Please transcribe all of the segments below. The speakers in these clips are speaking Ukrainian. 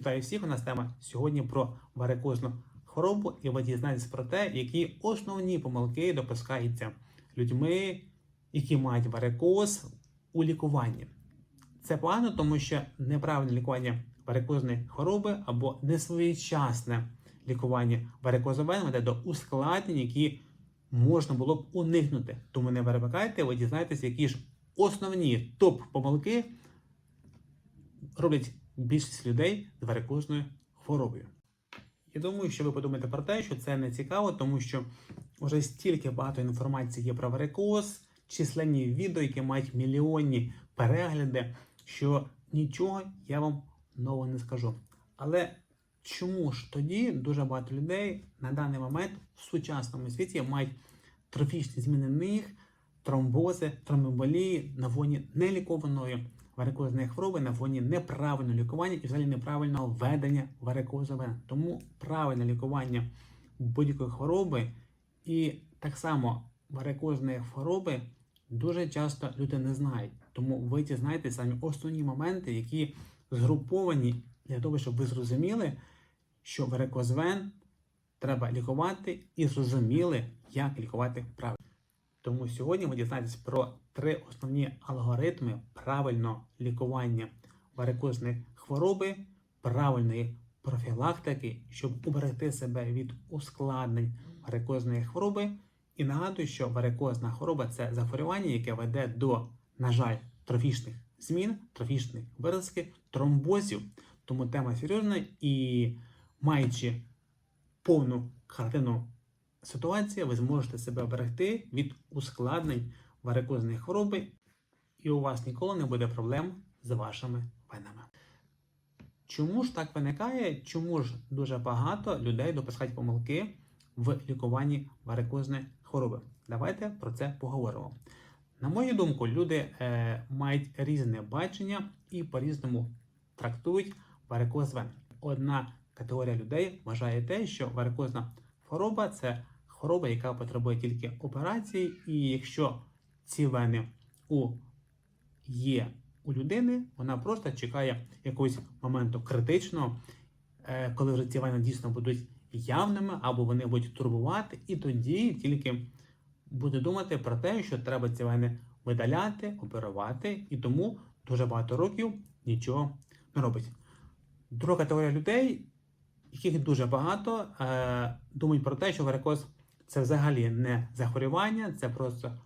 Вітаю всіх! У нас тема сьогодні про варикозну хворобу, і ви дізнаєтесь про те, які основні помилки допускаються людьми, які мають варикоз у лікуванні. Це погано, тому що неправильне лікування варикозної хвороби або несвоєчасне лікування варикозу вен веде до ускладнень, які можна було б уникнути. Тому не перемикайте, ви дізнаєтесь, які ж основні топ-помилки роблять більшість людей з варикозною хворобою. Я думаю, що ви подумаєте про те, що це не цікаво, тому що вже стільки багато інформації є про варикоз, численні відео, які мають мільйонні перегляди, що нічого я вам нового не скажу. Але чому ж тоді дуже багато людей на даний момент в сучасному світі мають трофічні зміни ніг, тромбози, тромболії на фоні нелікованої варикозної хвороби на фоні неправильного лікування і взагалі неправильного ведення варикозу вен. Тому правильне лікування будь-якої хвороби і так само варикозної хвороби дуже часто люди не знають. Тому ви дізнаєтесь самі основні моменти, які згруповані для того, щоб ви зрозуміли, що варикоз вен треба лікувати і зрозуміли, як лікувати правильно. Тому сьогодні ви дізнаєтесь про три основні алгоритми правильного лікування варикозної хвороби, правильної профілактики, щоб уберегти себе від ускладнень варикозної хвороби. І нагадую, що варикозна хвороба це захворювання, яке веде до, на жаль, трофічних змін, трофічних виразки, тромбозів. Тому тема серйозна і маючи повну картину ситуації, ви зможете себе берегти від ускладнень варикозної хвороби, і у вас ніколи не буде проблем з вашими венами. Чому ж так виникає? Чому ж дуже багато людей допускають помилки в лікуванні варикозної хвороби? Давайте про це поговоримо. На мою думку, люди е, мають різне бачення і по-різному трактують варикоз вен. Одна категорія людей вважає те, що варикозна хвороба це хвороба, яка потребує тільки операції, і якщо ці вени у є у людини, вона просто чекає якогось моменту критичного, е, коли вже ці вени дійсно будуть явними або вони будуть турбувати, і тоді тільки буде думати про те, що треба ці вени видаляти, оперувати, і тому дуже багато років нічого не робить. Друга категорія людей, яких дуже багато, е, думають про те, що варикоз це взагалі не захворювання, це просто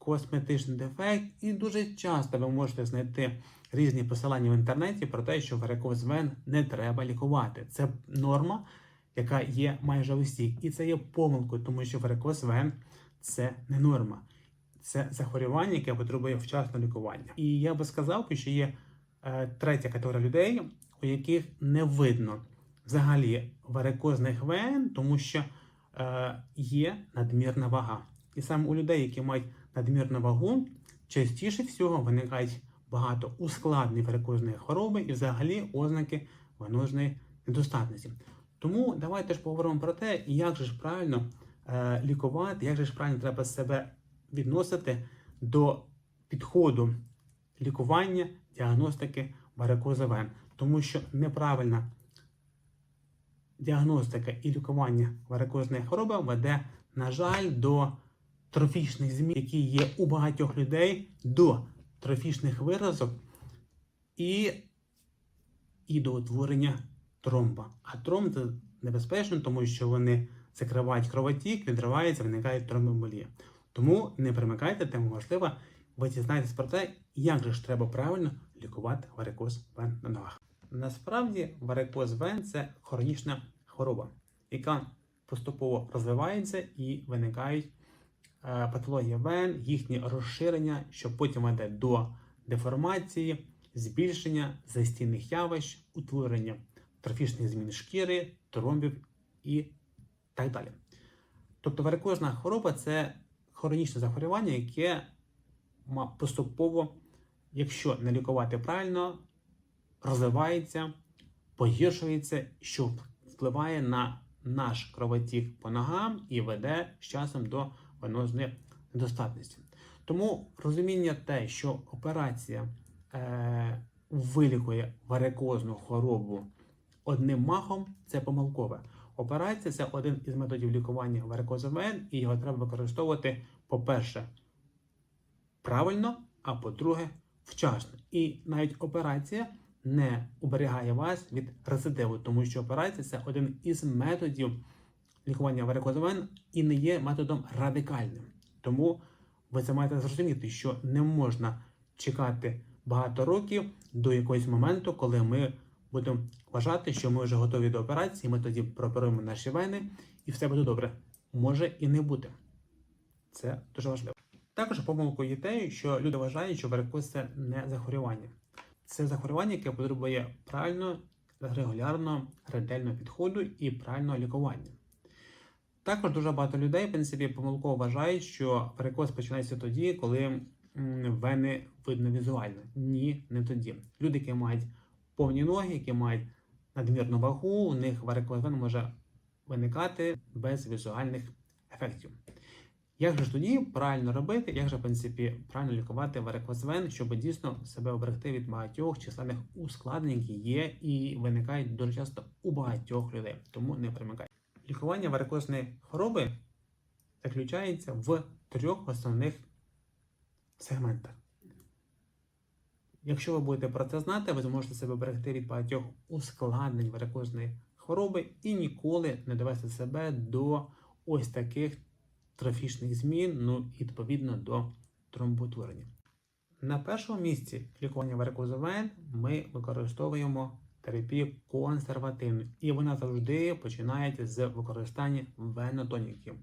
косметичний дефект. І дуже часто ви можете знайти різні посилання в інтернеті про те, що варикоз вен не треба лікувати. Це норма, яка є майже у всіх. І це є помилкою, тому що варикоз вен це не норма. Це захворювання, яке потребує вчасного лікування. І я би сказав, що є е, третя категорія людей, у яких не видно взагалі варикозних вен, тому що е, є надмірна вага. І саме у людей, які мають надмірну вагу, частіше всього виникають багато ускладнень варикозної хвороби і взагалі ознаки венозної недостатності. Тому давайте ж поговоримо про те, як же ж правильно е, лікувати, як же ж правильно треба себе відносити до підходу лікування, діагностики варикозу вен. Тому що неправильна діагностика і лікування варикозної хвороби веде, на жаль, до трофічних змін, які є у багатьох людей, до трофічних виразок і, і до утворення тромба. А тромб це небезпечно, тому що вони закривають кровотік, відриваються, виникає тромбоемболія. Тому не примикайте, тему важливо, ви дізнаєтесь про те, як же ж треба правильно лікувати варикоз вен на ногах. Насправді варикоз вен це хронічна хвороба, яка поступово розвивається і виникають патології вен, їхнє розширення, що потім веде до деформації, збільшення застійних явищ, утворення трофічних змін шкіри, тромбів і так далі. Тобто варикозна хвороба це хронічне захворювання, яке поступово, якщо не лікувати правильно, розвивається, погіршується, що впливає на наш кровотік по ногам і веде з часом до венозної недостатності. Тому розуміння те, що операція е, вилікує варикозну хворобу одним махом це помилкове. Операція це один із методів лікування варикозу вен, і його треба використовувати, по-перше, правильно, а по-друге, вчасно. І навіть операція не уберігає вас від рецидиву, тому що операція це один із методів лікування варикозу вен і не є методом радикальним. Тому ви це маєте зрозуміти, що не можна чекати багато років до якогось моменту, коли ми будемо вважати, що ми вже готові до операції, ми тоді прооперуємо наші вени, і все буде добре. Може і не бути. Це дуже важливо. Також помилкою є те, що люди вважають, що варикоз це не захворювання. Це захворювання, яке потребує правильно, регулярно, ретельного підходу і правильного лікування. Також дуже багато людей, в принципі, помилково вважають, що варикоз починається тоді, коли вени видно візуально. Ні, не тоді. Люди, які мають повні ноги, які мають надмірну вагу, у них варикоз вен може виникати без візуальних ефектів. Як же ж тоді правильно робити, як же, в принципі, правильно лікувати варикоз вен, щоб дійсно себе оберегти від багатьох численних ускладнень, які є і виникають дуже часто у багатьох людей, тому не примикайте. Лікування варикозної хвороби заключається в трьох основних сегментах. Якщо ви будете про це знати, ви зможете себе берегти від багатьох ускладнень варикозної хвороби і ніколи не довести себе до ось таких трофічних змін, ну і відповідно до тромботворення. На першому місці лікування варикозу вен ми використовуємо терапію консервативну, і вона завжди починається з використання венотоніків.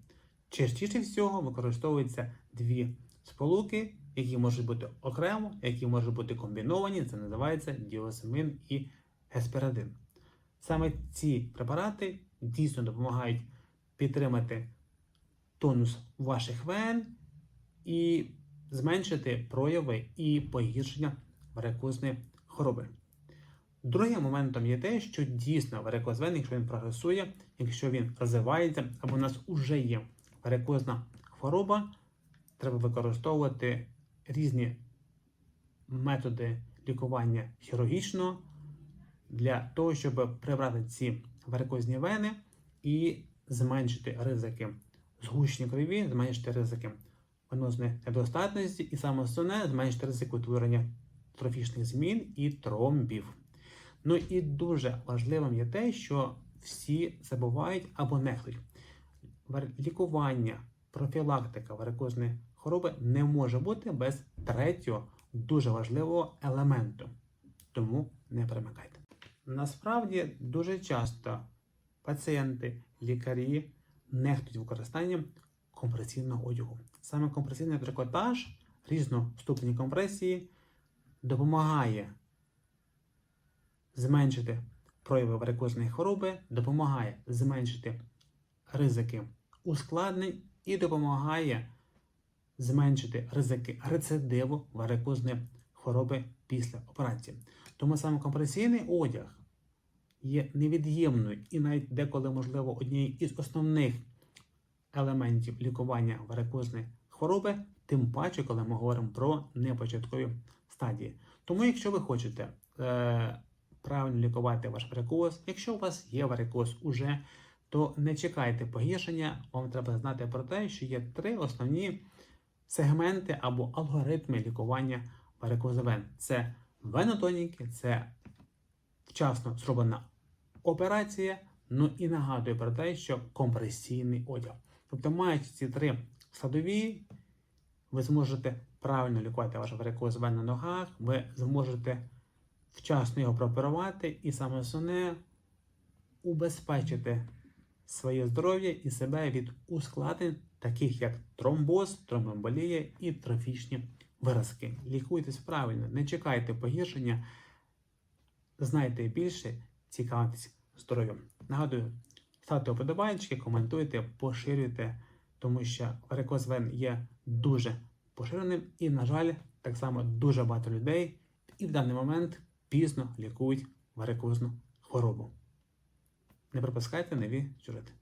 Частіше всього використовуються дві сполуки, які можуть бути окремо, які можуть бути комбіновані. Це називається діосамин і гесперадин. Саме ці препарати дійсно допомагають підтримати тонус ваших вен і зменшити прояви і погіршення варикозної хвороби. Другим моментом є те, що дійсно варикоз вен, якщо він прогресує, якщо він розвивається, або у нас вже є варикозна хвороба, треба використовувати різні методи лікування хірургічно для того, щоб прибрати ці варикозні вени і зменшити ризики згущення крові, зменшити ризики венозної недостатності, і саме основне зменшити ризик утворення трофічних змін і тромбів. Ну і дуже важливим є те, що всі забувають або нехтують. Лікування, профілактика варикозної хвороби не може бути без третього дуже важливого елементу. Тому не перемикайте. Насправді дуже часто пацієнти, лікарі нехтують використанням компресійного одягу. Саме компресійний трикотаж різноступені компресії допомагає зменшити прояви варикозної хвороби, допомагає зменшити ризики ускладнень і допомагає зменшити ризики рецидиву варикозної хвороби після операції. Тому саме компресійний одяг є невід'ємною і навіть деколи, можливо, однією із основних елементів лікування варикозної хвороби, тим паче, коли ми говоримо про непочаткові стадії. Тому, якщо ви хочете е, правильно лікувати ваш варикоз, якщо у вас є варикоз уже, то не чекайте погіршення. Вам треба знати про те, що є три основні сегменти або алгоритми лікування варикозу вен. Це венотоніки, це вчасно зроблена операція. Ну і нагадую про те, що компресійний одяг. Тобто, маючи ці три складові, ви зможете правильно лікувати ваш варикоз вен на ногах, ви зможете вчасно його прооперувати і саме основне убезпечити своє здоров'я і себе від ускладнень, таких як тромбоз, тромбоемболія і трофічні виразки. Лікуйтесь правильно, не чекайте погіршення, знайте більше, цікавитесь здоров'ям. Нагадую, ставте вподобайки, коментуйте, поширюйте, тому що варикоз є дуже поширеним і, на жаль, так само дуже багато людей і в даний момент пізно лікують варикозну хворобу. Не пропускайте нові сюжети.